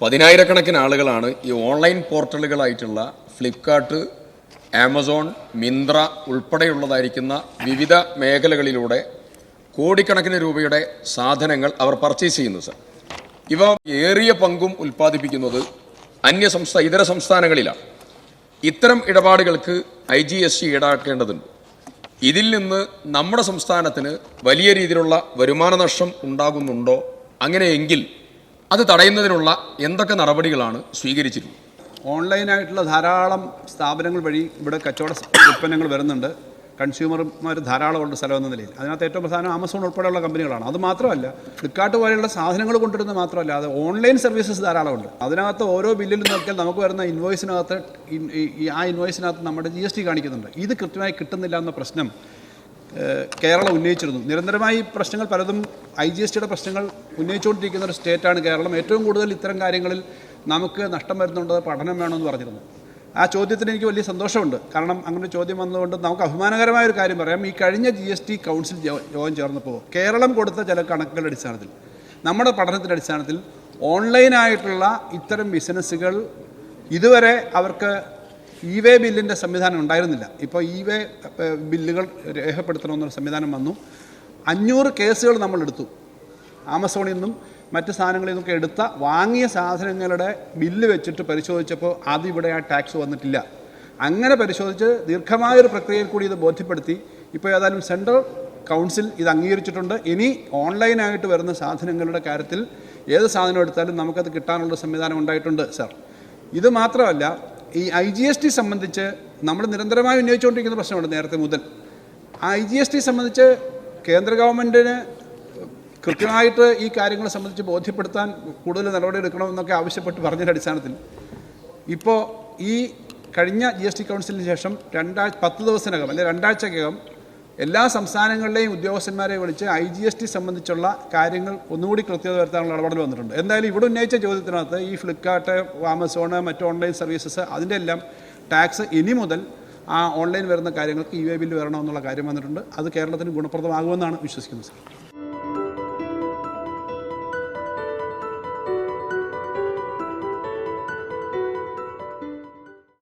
പതിനായിരക്കണക്കിന് ആളുകളാണ് ഈ ഓൺലൈൻ പോർട്ടലുകളായിട്ടുള്ള ഫ്ലിപ്കാർട്ട് ആമസോൺ മിന്ത്ര ഉൾപ്പെടെയുള്ളതായിരിക്കുന്ന വിവിധ മേഖലകളിലൂടെ കോടിക്കണക്കിന് രൂപയുടെ സാധനങ്ങൾ അവർ പർച്ചേസ് ചെയ്യുന്നു സർ ഇവ ഏറിയ പങ്കും ഉൽപ്പാദിപ്പിക്കുന്നത് അന്യ സംസ്ഥാന ഇതര സംസ്ഥാനങ്ങളിലാണ്. ഇത്തരം ഇടപാടുകൾക്ക് ഐ ജി എസ് ടി ഈടാക്കേണ്ടതുണ്ട്. ഇതിൽ നിന്ന് നമ്മുടെ സംസ്ഥാനത്തിന് വലിയ രീതിയിലുള്ള വരുമാന നഷ്ടം ഉണ്ടാകുന്നുണ്ടോ? അങ്ങനെയെങ്കിൽ അത് തടയുന്നതിനുള്ള എന്തൊക്കെ നടപടികളാണ് സ്വീകരിച്ചിരുന്നത്? ഓൺലൈനായിട്ടുള്ള ധാരാളം സ്ഥാപനങ്ങൾ വഴി ഇവിടെ കച്ചവട ഉൽപ്പന്നങ്ങൾ വരുന്നുണ്ട്. കൺസ്യൂമർമാർ ധാരാളമുണ്ട് സ്ഥലം എന്ന നിലയിൽ. അതിനകത്ത് ഏറ്റവും പ്രധാനം ആമസോൺ ഉൾപ്പെടെയുള്ള കമ്പനികളാണ്. അത് മാത്രമല്ല ഫ്ലിപ്കാർട്ട് പോലെയുള്ള സാധനങ്ങൾ കൊണ്ടുവരുന്നത് മാത്രമല്ല അത് ഓൺലൈൻ സർവീസസ് ധാരാളമുണ്ട് അതിനകത്ത് ഓരോ ബില്ലിലും നോക്കിയാൽ നമുക്ക് വരുന്ന ഇൻവോയ്സിനകത്ത് ആ ഇൻവോയ്സിനകത്ത് നമ്മുടെ ജി കാണിക്കുന്നുണ്ട്. ഇത് കൃത്യമായി കിട്ടുന്നില്ല എന്ന പ്രശ്നം കേരളം ഉന്നയിച്ചിരുന്നു. നിരന്തരമായി പ്രശ്നങ്ങൾ പലതും ഐ ജി എസ് ടിയുടെ പ്രശ്നങ്ങൾ ഉന്നയിച്ചുകൊണ്ടിരിക്കുന്ന ഒരു സ്റ്റേറ്റാണ് കേരളം. ഏറ്റവും കൂടുതൽ ഇത്തരം കാര്യങ്ങളിൽ നമുക്ക് നഷ്ടം വരുന്നുണ്ട് പഠനം വേണമെന്ന് പറഞ്ഞിരുന്നു. ആ ചോദ്യത്തിന് എനിക്ക് വലിയ സന്തോഷമുണ്ട്. കാരണം അങ്ങനെ ചോദ്യം വന്നതുകൊണ്ട് നമുക്ക് അഭിമാനകരമായ ഒരു കാര്യം പറയാം. ഈ കഴിഞ്ഞ ജി എസ് ടി കൗൺസിൽ യോഗം ചേർന്നപ്പോൾ കേരളം കൊടുത്ത ചില കണക്കുകളുടെ അടിസ്ഥാനത്തിൽ നമ്മുടെ പഠനത്തിന്റെ അടിസ്ഥാനത്തിൽ ഓൺലൈനായിട്ടുള്ള ഇത്തരം ബിസിനസ്സുകൾ ഇതുവരെ അവർക്ക് ഇ വേ ബില്ലിന്റെ സംവിധാനം ഉണ്ടായിരുന്നില്ല. ഇപ്പോൾ ഇ വേ ബില്ലുകൾ രേഖപ്പെടുത്തണമെന്നൊരു സംവിധാനം വന്നു. അഞ്ഞൂറ് കേസുകൾ നമ്മൾ എടുത്തു ആമസോണിൽ നിന്നും മറ്റ് സാധനങ്ങളിൽ നിന്നൊക്കെ എടുത്ത വാങ്ങിയ സാധനങ്ങളുടെ ബില്ല് വെച്ചിട്ട് പരിശോധിച്ചപ്പോൾ അതിവിടെ ആ ടാക്സ് വന്നിട്ടില്ല. അങ്ങനെ പരിശോധിച്ച് ദീർഘമായൊരു പ്രക്രിയയിൽ കൂടി ഇത് ബോധ്യപ്പെടുത്തി. ഇപ്പോൾ ഏതായാലും സെൻട്രൽ കൗൺസിൽ ഇത് അംഗീകരിച്ചിട്ടുണ്ട്. ഇനി ഓൺലൈനായിട്ട് വരുന്ന സാധനങ്ങളുടെ കാര്യത്തിൽ ഏത് സാധനം എടുത്താലും നമുക്കത് കിട്ടാനുള്ള സംവിധാനം ഉണ്ടായിട്ടുണ്ട് സാർ. ഇത് മാത്രമല്ല ഈ ഐ ജി എസ് ടി സംബന്ധിച്ച് നമ്മൾ നിരന്തരമായി ഉന്നയിച്ചുകൊണ്ടിരിക്കുന്ന പ്രശ്നമുണ്ട് നേരത്തെ മുതൽ. ഐ ജി എസ് ടി സംബന്ധിച്ച് കേന്ദ്ര ഗവൺമെന്റിന് കൃത്യമായിട്ട് ഈ കാര്യങ്ങളെ സംബന്ധിച്ച് ബോധ്യപ്പെടുത്താൻ കൂടുതൽ നടപടി എടുക്കണമെന്നൊക്കെ ആവശ്യപ്പെട്ട് പറഞ്ഞതിന്റെ അടിസ്ഥാനത്തിൽ ഇപ്പോൾ ഈ കഴിഞ്ഞ ജി എസ് ടി കൗൺസിലിന് ശേഷം രണ്ടാഴ്ച പത്ത് ദിവസത്തിനകം അല്ലെങ്കിൽ രണ്ടാഴ്ചക്കകം എല്ലാ സംസ്ഥാനങ്ങളിലെയും ഉദ്യോഗസ്ഥന്മാരെ വിളിച്ച് ഐ ജി എസ് ടി സംബന്ധിച്ചുള്ള കാര്യങ്ങൾ ഒന്നുകൂടി കൃത്യത വരുത്താനുള്ള ഇടപെടൽ വന്നിട്ടുണ്ട്. എന്തായാലും ഇവിടെ ഉന്നയിച്ച ചോദ്യത്തിനകത്ത് ഈ ഫ്ലിപ്കാർട്ട് ആമസോണ് മറ്റ് ഓൺലൈൻ സർവീസസ് അതിന്റെ എല്ലാം ടാക്സ് ഇനി മുതൽ ആ ഓൺലൈൻ വരുന്ന കാര്യങ്ങൾക്ക് ഇ വേ ബില്ല് വരണമെന്നുള്ള കാര്യം വന്നിട്ടുണ്ട്. അത് കേരളത്തിന് ഗുണപ്രദമാകുമെന്നാണ് വിശ്വസിക്കുന്നത് സാർ